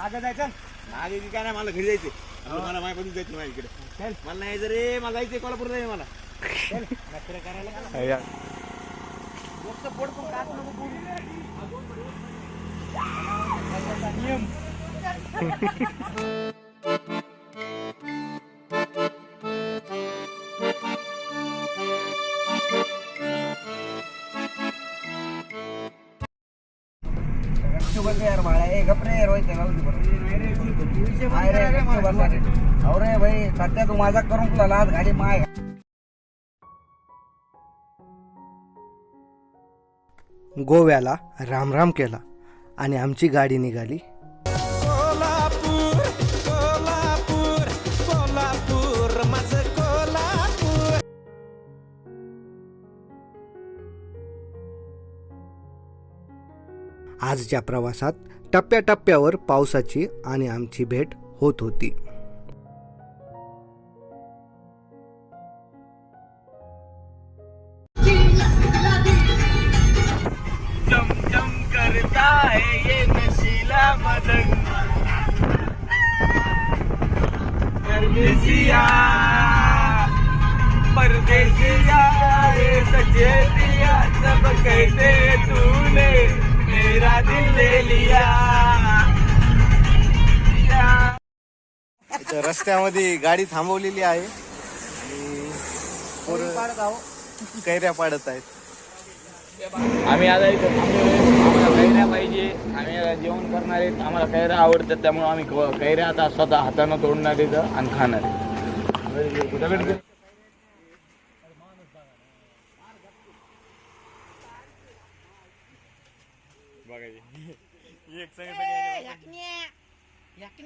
मागं जायचं मागे की काय नाही मला घरी जायचे मला माहिती जायचं माझ्या इकडे. चल. मला नाही जायचं रे मला जायचंय कोल्हापूर जायचं मला. चल नखरे करायला का? डोकं पोट पण नको. त्याचा नियम यार भाड़ा ए गपरे रोहित अरे भाई सध्या तू माझा करून तुला लाज घाली माय. गोव्याला रामराम केला आणि आमची गाडी निघाली आजच्या प्रवासात टप्प्याटप्प्यावर पावसाची आणि आमची भेट होत होती. जम जम करता सचे तूने। मेरा दिल ले लिया। इथं रस्त्यामध्ये गाडी थांबवलेली आहे. आणि पोरं कैऱ्या पाडत आहेत. आम्ही आता इथं आहे. आम्हाला कैऱ्या पाहिजे. आम्ही आता जेवण करणार आहेत. आम्हाला कैऱ्या आवडतात त्यामुळे आम्ही क- कैऱ्या आता स्वतः हातानं तोडणार इथं आणि खाणार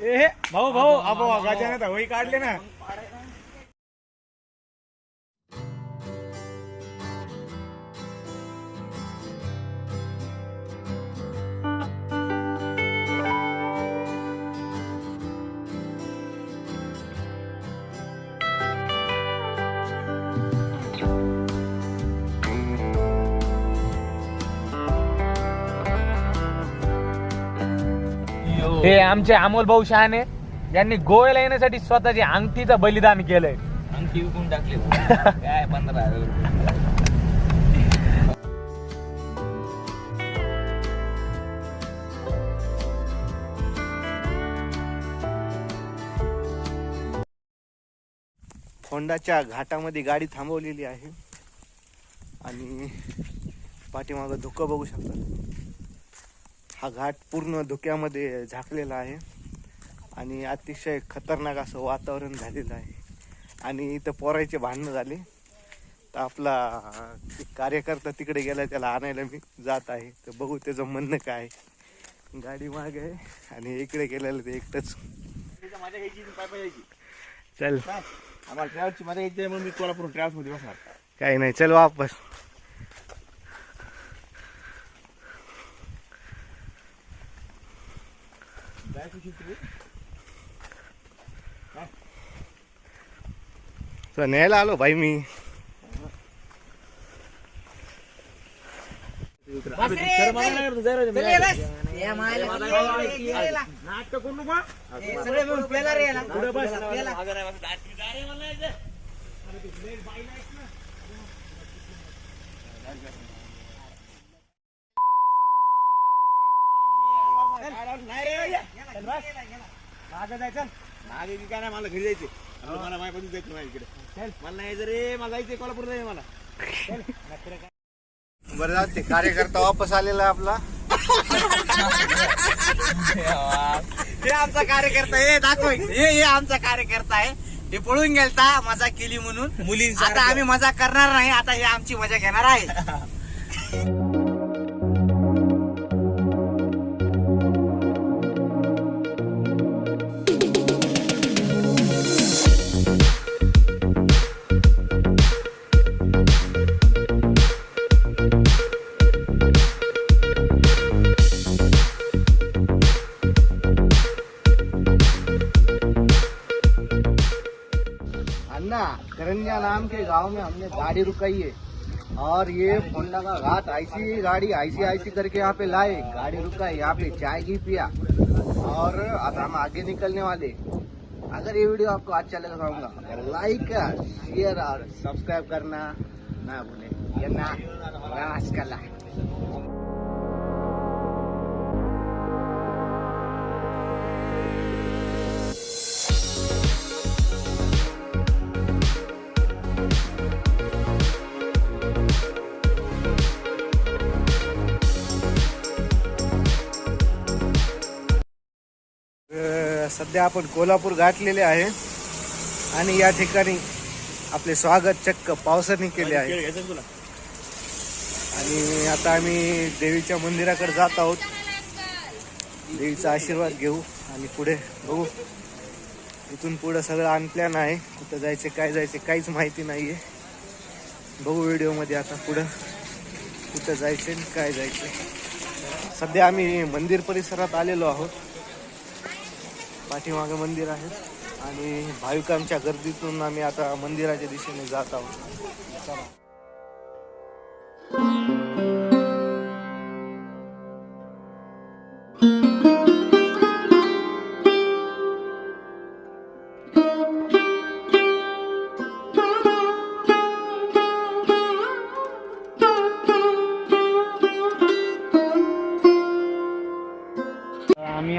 ए भाऊ भाऊ अबो गजानन होई काढले ना. हे. आमचे अमोल भाऊ शहाणे यांनी गोव्याला येण्यासाठी स्वतःची अंगठीचं बलिदान केलंय. अंगठी विकून टाकली. काय पंधरा हजार रुपये. होंडाच्या घाटामध्ये गाडी थांबवलेली आहे. आणि पाठीमागं धुकं बघू शकता. हा घाट पूर्ण धुक्यामध्ये झाकलेला आहे. आणि अतिशय खतरनाक असं वातावरण झालेलं आहे. आणि इथं पोरायचे भांडणं झाले. तर आपला कार्यकर्ता तिकडे गेला त्याला आणायला मी जात आहे. तर बघू त्याचं म्हणणं काय. गाडी माग आहे आणि इकडे गेलेलं ते एकटंच. चल? आम्हाला ट्रॅव्हलची मजा घ्यायची म्हणून मी कोल्हापूर ट्रॅव्हल्समध्ये बसणार. काही नाही चल वापस जायचं शिकतो तुला न्यायला आलो भाई मी. नाटक करू नको. सगळे बस. नाही चल बस. मागं जायचं मागे की काय नाही मला घरी जायचे मला माहिती जायचं माझ्या इकडे. चल. मला नाही जायचं रे मला जायचंय कोल्हापूर जायचं मला. चल. नखरे. बरं जाऊ ते कार्यकर्ता वापस आलेला आपला. हे आमचा कार्यकर्ता हे दाखव हे हे आमचा कार्यकर्ता आहे. हे पळून गेलता मजा केली म्हणून. मुलींसारखं. आता आम्ही मजा करणार नाही. आता हे आमची मजा घेणार आहे. नाम के गाँव में हमने गाड़ी रुकाई है। और ये होंडा का घाट ऐसी गाड़ी ऐसी ऐसी करके यहाँ पे लाए। गाड़ी रुकाई, यहाँ पे चाय की पिया। और अब हम आगे निकलने वाले। अगर ये वीडियो आपको अच्छा लगा होगा लाइक शेयर और सब्सक्राइब करना ना भूले। ये ना रास्कला सध्या आपण कोल्हापूर गाठलेले आहे. आणि या ठिकाणी आपले स्वागत चक्क पावसाने केले आहे. आणि आता आम्ही देवीच्या मंदिराकडे जात आहोत. देवीचा आशीर्वाद घेऊ आणि पुढे बघू. इथून पुढे सगळं अनप्लॅन आहे. कुठं जायचे काय जायचे काहीच माहिती नाहीये. बघू व्हिडिओमध्ये आता पुढं. कुठं जायचे काय जायचे. सध्या आम्ही मंदिर परिसरात आलेलो आहोत. पाठीमागे मंदिर आहे आणि भाविकांच्या गर्दीतून आम्ही आता मंदिराच्या दिशेने जात आहोत चला.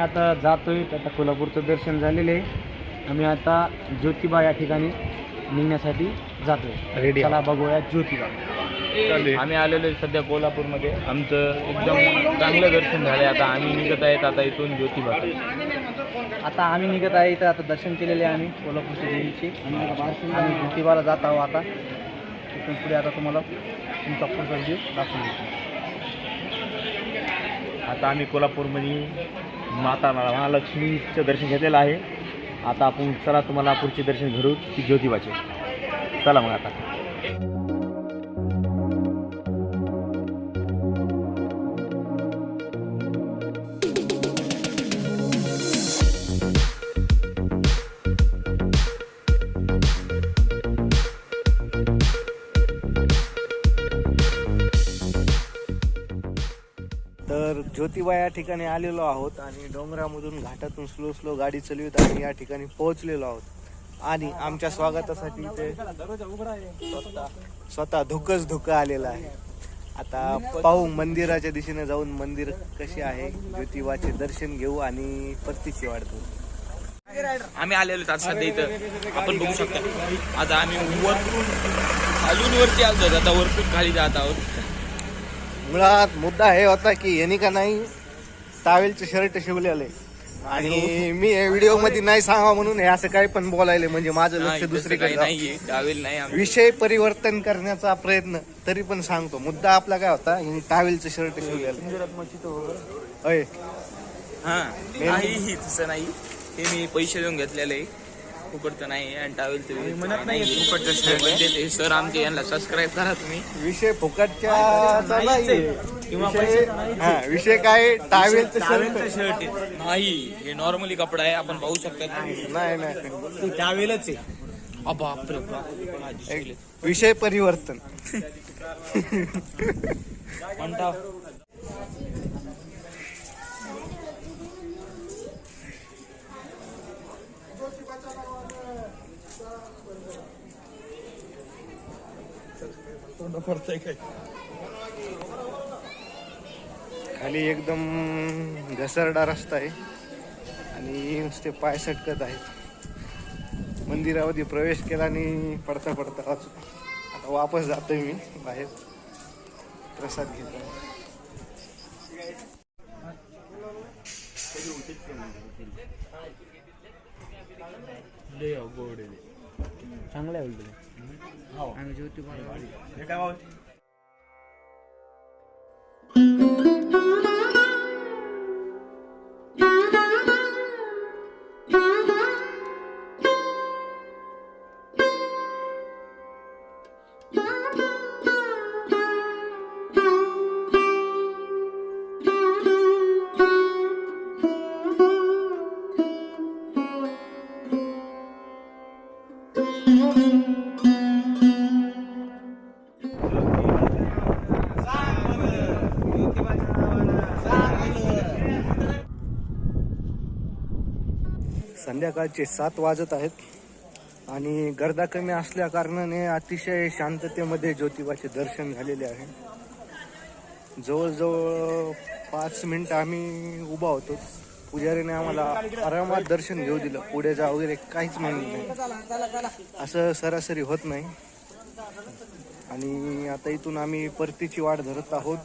आता जातोय. आता कोल्हापूरचं दर्शन झालेलं आहे. आम्ही आता ज्योतिबा या ठिकाणी निघण्यासाठी जातोय. रेडी चला बघूया ज्योतिबा. आम्ही आलेलो आहे सध्या कोल्हापूरमध्ये. आमचं एकदम चांगलं दर्शन झालंय. आता आम्ही निघत आहेत आता इथून ज्योतिबा आता आम्ही निघत आहे इथं. आता दर्शन केलेले आहे आम्ही कोल्हापूरच्या देवीचे. आणि आम्ही ज्योतिबाला जात आहोत आता. तिथून पुढे आता तुम्हाला तुमचा पुढचा व्हिडिओ दाखवून देतो. आता आम्ही कोल्हापूरमध्ये माता महालक्ष्मीचं दर्शन घेतलेलं आहे. आता आपण चला तुम्हाला पुढचे दर्शन घडू की ज्योतिबाचे. चला मग आता. ज्योतिबा या ठिकाणी आलेलो आहोत आणि डोंगरामधून घाटातून स्लो स्लो गाडी चालवित आणि या ठिकाणी पोहोचलेलो आहोत. आणि आमच्या स्वागतासाठी इथे स्वतः धुकच धुकं आलेलं आहे. आता पाहू मंदिराच्या दिशेने जाऊन मंदिर कसे आहे. ज्योतिबाचे दर्शन घेऊ आणि परतीची वाढतो. आम्ही आलेलो आज सध्या इथं. आपण बघू शकता. आता आम्ही वरतून खालून वरती आलो आता वरतून खाली जात आहोत. मुळात मुद्दा हे होता की यांनी का नाही टावेलचे शर्ट शिवलेले. आणि मी व्हिडिओमध्ये नाही सांगा म्हणून हे असं काही पण बोलायले म्हणजे माझं लक्ष दुसरीकडे काही. नाहीये नाही विषय परिवर्तन करण्याचा प्रयत्न तरी पण सांगतो. मुद्दा आपला काय होता यांनी टावेलचं शर्ट शिवलेलं. होय. हा नाही तसं नाही. हे मी पैसे देऊन घेतलेले. आहे फुकटचं नाही आणि टावेल तरी म्हणत नाही फुकटचं शर्ट सर आमचे यांना सबस्क्राईब करा तुम्ही. विषय फुकटच्या नाही विषय हा विषय काय? टावेलचं शर्ट शर्ट नाही हे नॉर्मली कपडा आहे. आपण पाहू शकता नाही नाही त्यावेळेच आहे. अ, बापरे बाप. हा, दिसले. विषय परिवर्तन. म्हणता खाली एकदम घसरडा रस्ता आहे. आणि नुसते पाय सटकत आहेत. मंदिरामध्ये प्रवेश केला आणि पडता पडता वाचू आता वापस जातोय मी बाहेर. प्रसाद घेतो. चांगलं आहे उलट आम्ही ज्योतिबा Thank संध्याकाळचे सात वाजत आहेत. आणि गर्दा कमी असल्या कारणाने अतिशय शांततेमध्ये ज्योतिबाचे दर्शन झालेले आहे. जवळजवळ पाच मिनिटं आम्ही उभा होतो. पुजारीने आम्हाला आरामात दर्शन घेऊ दिलं. पुढे जा वगैरे काहीच म्हणत नाही. असं सरासरी होत नाही. आणि आता इथून आम्ही परतीची वाट धरत आहोत.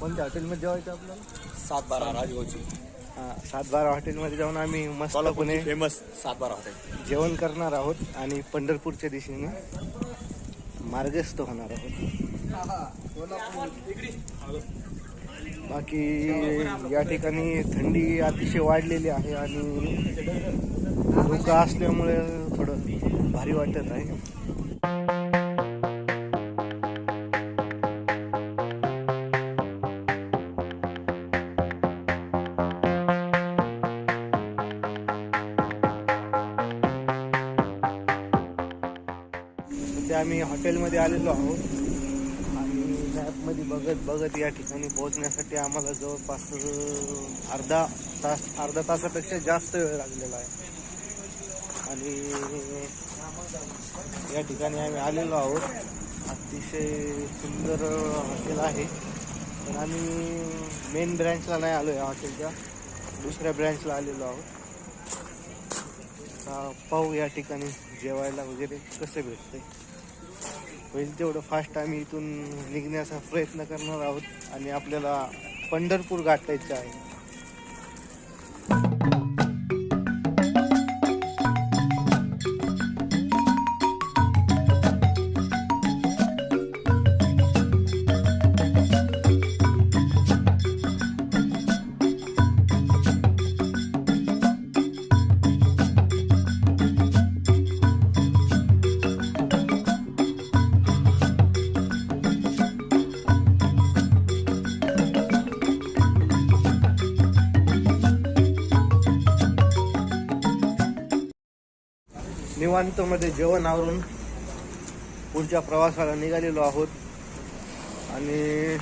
कोणत्या हॉटेलमध्ये जेवायचं आपल्याला? सात बारा राजगावची हा, सात बारा हॉटेलमध्ये जाऊन आम्ही मस्तपणे फेमस सात बारा हॉटेल. जेवण करणार आहोत आणि पंढरपूरच्या दिशेने मार्गस्थ होणार आहोत. बाकी या ठिकाणी थंडी अतिशय वाढलेली आहे आणि धोका असल्यामुळे थोडं भारी वाटत आहे. सध्या आम्ही हॉटेलमध्ये आलेलो आहोत. आणि मॅपमध्ये बघत बघत या ठिकाणी पोहोचण्यासाठी आम्हाला जवळपास अर्धा तास अर्धा तासापेक्षा जास्त वेळ लागलेला आहे. आणि या ठिकाणी आम्ही आलेलो आहोत. अतिशय सुंदर हॉटेल आहे. पण आम्ही मेन ब्रँचला नाही आलो या हॉटेलच्या. दुसऱ्या ब्रँचला आलेलो आहोत. पाहू या ठिकाणी जेवायला वगैरे कसं भेटतंय. होईल तेवढं फास्ट आम्ही इथून निघण्याचा प्रयत्न करणार आहोत आणि आपल्याला पंढरपूर गाठायचं आहे. निवांतमध्ये जेवण आवरून पुढच्या प्रवासाला निघालेलो आहोत. आणि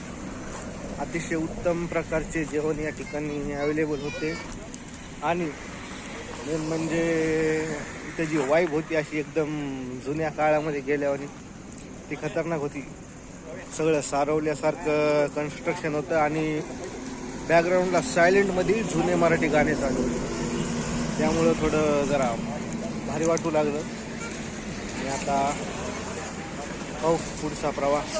अतिशय उत्तम प्रकारचे जेवण या ठिकाणी अवेलेबल होते. आणि मेन म्हणजे इथं जी वाईब होती अशी एकदम जुन्या काळामध्ये गेल्यावर ती खतरनाक होती. सगळं सारवल्यासारखं कन्स्ट्रक्शन होतं आणि बॅकग्राऊंडला सायलेंटमध्ये जुने मराठी गाणे चालू होते. त्यामुळं थोडं जरा भारी वाटू लागलं. आणि आता पाहू पुढचा प्रवास.